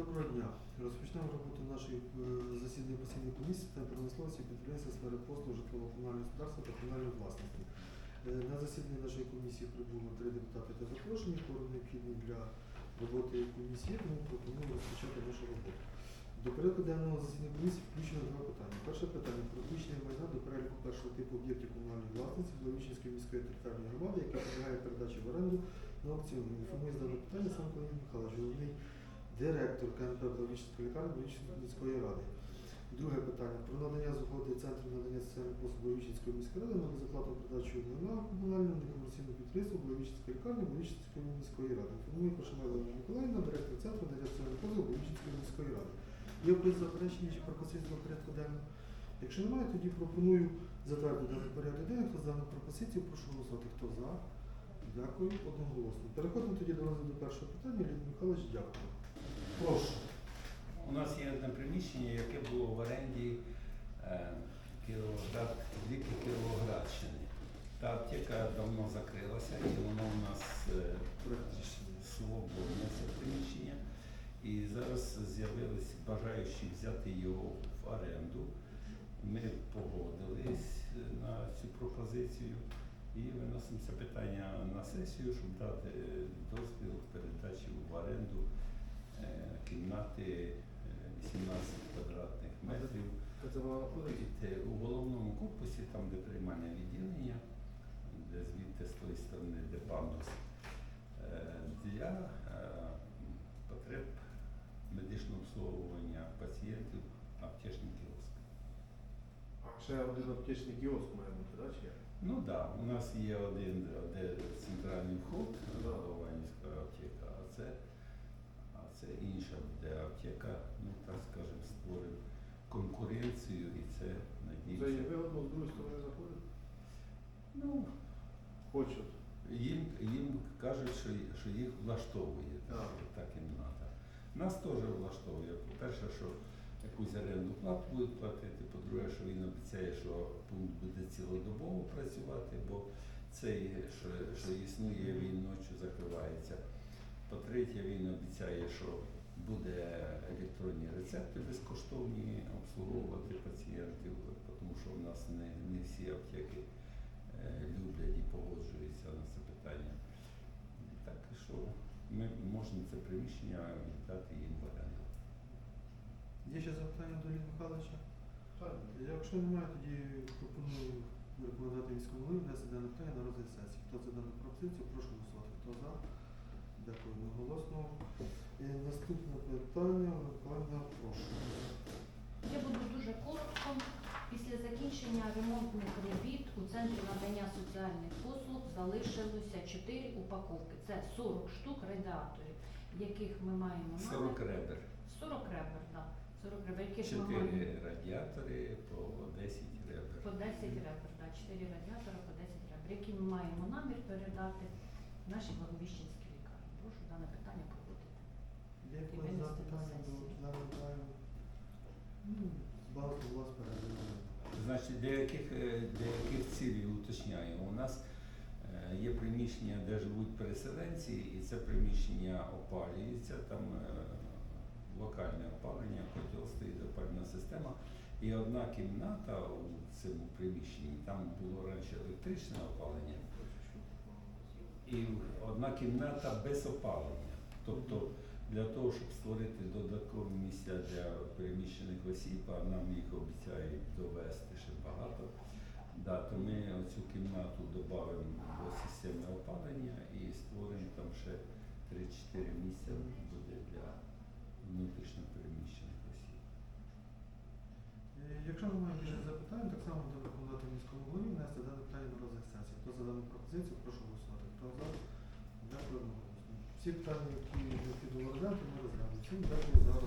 Доброго дня. Розпочнемо роботу нашої е, засідання постійної комісії та промисловості підприємства сфери послуг житлово-комунального господарства та комунальної власності. Е, На засіданні нашої комісії прибуло три депутати та запрошені, форум необхідний для роботи комісії, тому пропоную розпочати нашу роботу. До порядку денного засідання комісії включено два питання. Перше питання про включення майна до переліку першого типу об'єктів комунальної власності Благовіщенської міської територіальної громади, яке підлягає передачі в оренду на аукціон. Інформує з даного питання сам Леонід Михайлович, головний директор КНП Благовіщенської лікарні міської ради. Друге питання про надання згоди Центру надання соціальних послуг Благовіщенської міської ради на безоплатну передачу майна комунальному некомерційному підприємству Благовіщенської лікарні Благовіщенської міської ради. Інформує Пашина Олена Миколаївна, директор Центру надання соціальних послуг Благовіщенської міської ради. Є якісь заперечення чи пропозиції порядку денного? Якщо немає, тоді пропоную затвердити порядок денний. Хто за дану пропозицію, прошу голосувати. Хто за? Дякую, одноголосно. Переходимо тоді до розгляду першого питання. Леонід Михайлович, дякую. Прошу. У нас є одне приміщення, яке було в оренді е, ліки Кіровоградщини. Та аптека давно закрилася і воно у нас е, свободне це приміщення. І зараз з'явились бажаючі взяти його в оренду. Ми погодились е, на цю пропозицію і виносимо це питання на сесію, щоб дати е, дозвіл передачі в оренду кімнати е, 18 квадратних метрів. Під, е, У головному корпусі, там, де приймальне відділення, де звідти з тої сторони, де пандус, е, для е, потреб медичного обслуговування пацієнтів аптечний кіоск. А ще один аптечний кіоск має бути, так? Ну так, да, у нас є один де центральний вход, Да. Голованівська аптека, а це, а це буде аптека, ну так скажемо, створив конкуренцію і це надіється. вигодно з другої сторони заходить? Ну, Хочуть. їм, їм кажуть, що, що їх влаштовує та, Так. та кімната. Нас теж влаштовує. По-перше, що якусь оренду плату будуть платити, по-друге, що він обіцяє, що пункт буде цілодобово працювати, бо цей, що, що існує, він ночі закривається. По-третє, він обіцяє, що буде електронні рецепти безкоштовні обслуговувати пацієнтів, тому що в нас не, не всі аптеки е, люблять і погоджуються на це питання. Так що ми можемо це приміщення віддати їм в оренду. Є ще запитання до Леоніда Михайловича? Так. Якщо немає, тоді пропоную рекомендувати міському голові внести дане питання на розгляд сесії. Хто за дану пропозицію, прошу голосувати. Хто за? Дякую одноголосно. І наступне питання, Миколаївна, прошу. Я буду дуже коротко. Після закінчення ремонтних робіт у центрі надання соціальних послуг залишилося 4 упаковки. Це 40 штук радіаторів, яких ми маємо 40 ребер. 40 ребер, так. 40 ребер, яких ми маємо 4 радіатори по 10 ребер. по 10 ребер, так, 4 радіатора по 10 ребер, які ми маємо намір передати нашій Благовіщенській лікарні. Прошу дане питання погодити. Є якісь запитання до Миколаївни? Ну, у вас. Значить, деяких, е, деяких цілей уточняю. У нас е, є приміщення, де живуть переселенці, і це приміщення опалюється, там е, локальне опалення, котел стоїть опальна система. І одна кімната у цьому приміщенні, там було раніше електричне опалення, і одна кімната без опалення. Тобто для того, щоб створити додаткові місця для переміщених осіб, а нам їх обіцяють довести ще багато. Да, то ми цю кімнату додамо до системи опалення і створимо там ще 3-4 місця буде для внутрішньо переміщених осіб. Е, Якщо немає більше запитань, так само буде рекомендувати міському голові внести дане питання на розгляд сесії. Хто за пропозицію, прошу голосувати. Хто за? Дякую. Всі питання, які необхідно розглянути, ми розглянемо. Всім дякую за.